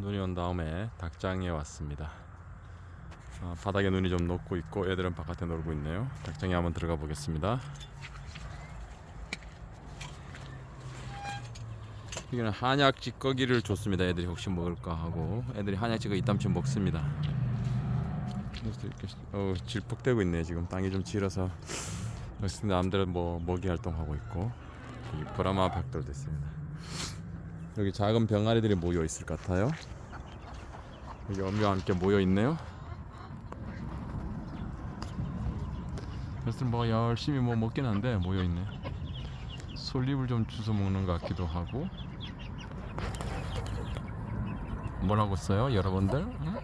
눈이 온 다음에 닭장에 왔습니다. 아, 바닥에 눈이 좀 녹고 있고 애들은 바깥에 놀고 있네요. 닭장에 한번 들어가 보겠습니다. 여기는 한약 찌꺼기를 줬습니다. 애들이 혹시 먹을까 하고 애들이 한약 찌꺼기 이땀쯤 먹습니다. 어, 질퍽대고 있네 지금 땅이 좀 질어서 그래서 남들 뭐 먹이 활동하고 있고 브라마 박돌 됐습니다. 여기 작은 병아리들이 모여 있을 것 같아요. 여기 엄마와 함께 모여 있네요. 그래서 뭐 열심히 뭐 먹긴 한데 모여 있네. 솔잎을 좀 주워 먹는 것 같기도 하고. 뭐라고 써요, 여러분들? 응?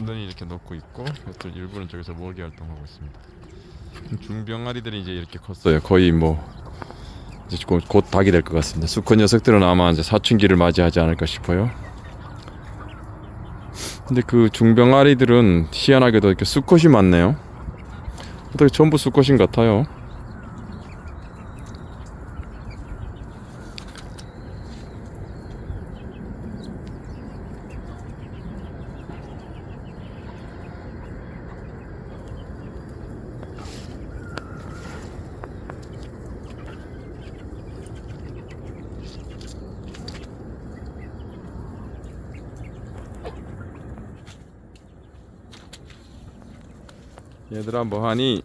눈이 이렇게 녹고 있고 또 일부는 저기서 먹이 활동하고 있습니다. 중병아리들이 이제 이렇게 컸어요. 거의 뭐 이제 곧, 곧 닭이 될 것 같습니다. 수컷 녀석들은 아마 이제 사춘기를 맞이하지 않을까 싶어요. 근데 그 중병아리들은 희한하게도 이렇게 수컷이 많네요. 어떻게 전부 수컷인 것 같아요. 얘들아 뭐하니?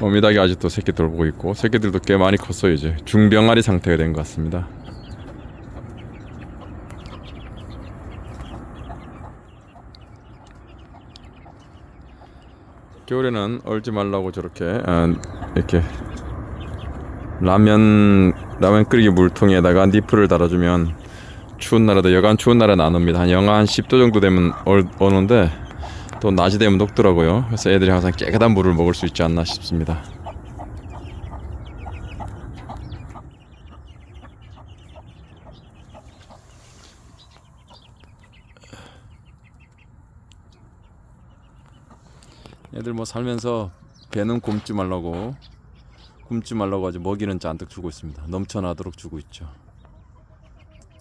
어미닭이 아직도 새끼 돌보고 있고 새끼들도 꽤 많이 컸어요 이제 중병아리 상태가 된 것 같습니다. 겨울에는 얼지 말라고 저렇게 아, 이렇게 라면 라면 끓이기 물통에다가 니프를 달아주면 추운 날에도 여간 추운 날에는 안 옵니다. 한 영하 한 10도 정도 되면 얼, 오는데 또 낮이 되면 녹더라고요. 그래서 애들이 항상 깨끗한 물을 먹을 수 있지 않나 싶습니다. 애들 뭐 살면서 배는 굶지 말라고 굶지 말라고 아주 먹이는 잔뜩 주고 있습니다. 넘쳐나도록 주고 있죠.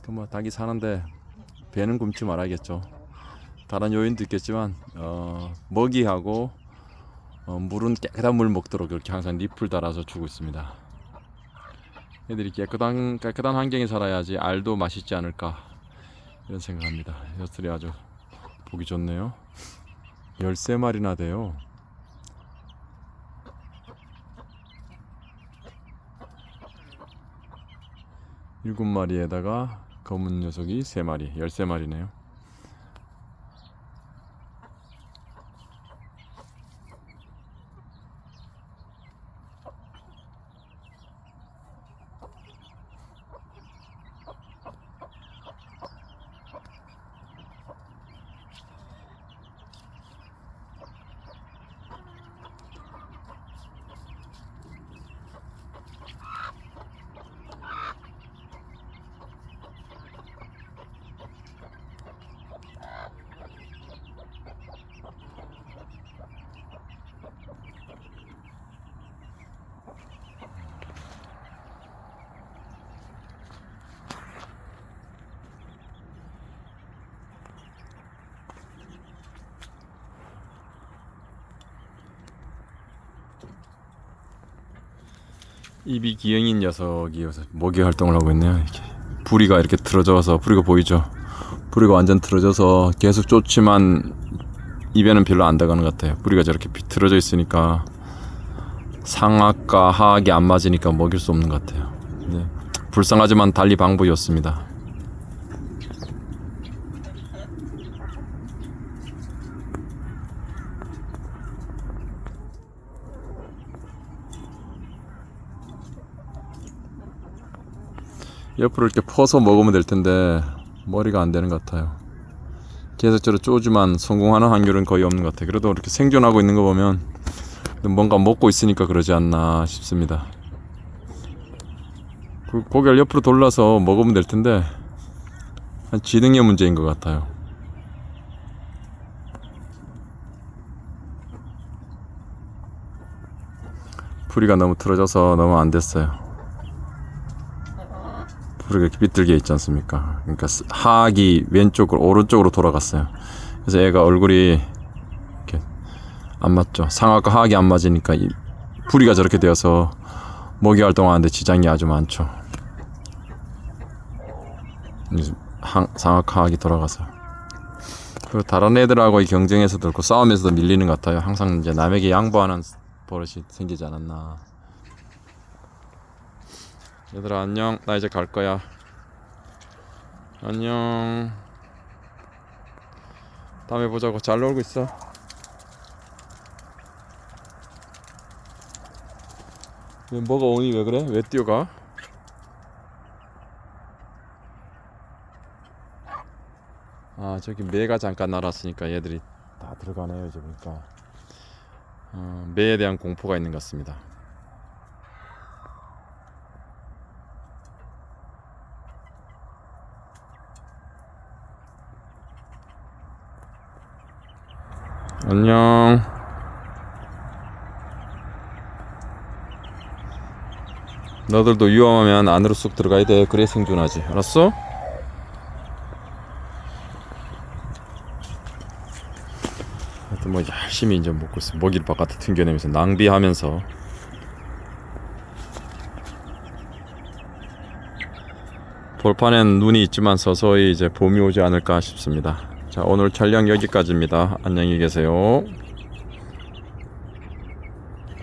그뭐 닭이 사는데 배는 굶지 말아야겠죠. 다른 요인도 있겠지만 어, 먹이하고 어, 물은 깨끗한 물 먹도록 이렇게 항상 잎을 달아서 주고 있습니다. 애들이 깨끗한 깨끗한 환경에 살아야지 알도 맛있지 않을까 이런 생각합니다. 녀석들이 아주 보기 좋네요. 13마리나 돼요. 일곱 마리에다가 검은 녀석이 세 마리, 열세 마리네요. 입이 기형인 녀석이 여기서 먹이 활동을 하고 있네요. 이렇게 부리가 이렇게 틀어져서 부리가 보이죠? 부리가 완전 틀어져서 계속 쫓지만 입에는 별로 안 들어가는 것 같아요. 부리가 저렇게 비- 틀어져 있으니까 상악과 하악이 안 맞으니까 먹일 수 없는 것 같아요. 네. 불쌍하지만 달리 방법이 없습니다. 옆으로 이렇게 퍼서 먹으면 될 텐데 머리가 안 되는 것 같아요. 계속적으로 쪼지만 성공하는 확률은 거의 없는 것 같아요. 그래도 이렇게 생존하고 있는 거 보면 뭔가 먹고 있으니까 그러지 않나 싶습니다. 그 고개를 옆으로 돌려서 먹으면 될 텐데 한 지능의 문제인 것 같아요. 풀이가 너무 틀어져서 너무 안 됐어요. 이렇게 삐뚤게 있지 않습니까? 그러니까 스- 하악이 왼쪽으로 오른쪽으로 돌아갔어요. 그래서 애가 얼굴이 이렇게 안 맞죠. 상악과 하악이 안 맞으니까 이 풀이가 저렇게 되어서 먹이 활동하는데 지장이 아주 많죠. 항- 상악 하악이 돌아가서 그리고 다른 애들하고의 경쟁에서도 그렇고 싸움에서도 밀리는 것 같아요. 항상 이제 남에게 양보하는 버릇이 생기지 않았나. 얘들아 안녕. 나 이제 갈 거야. 안녕. 다음에 보자고. 잘 놀고 있어. 왜 뭐가 오니 왜 그래? 왜 뛰어가? 아 저기 매가 잠깐 날았으니까 얘들이 다 들어가네요 이제 보니까 어, 매에 대한 공포가 있는 것 같습니다. 안녕. 너들도 위험하면 안으로 쑥 들어가야 돼. 그래 생존하지. 알았어? 하여튼 뭐 열심히 이제 먹고 있어. 먹이를 바깥에 튕겨내면서 낭비하면서. 돌판엔 눈이 있지만 서서히 이제 봄이 오지 않을까 싶습니다. 자, 오늘 촬영 여기까지입니다. 안녕히 계세요.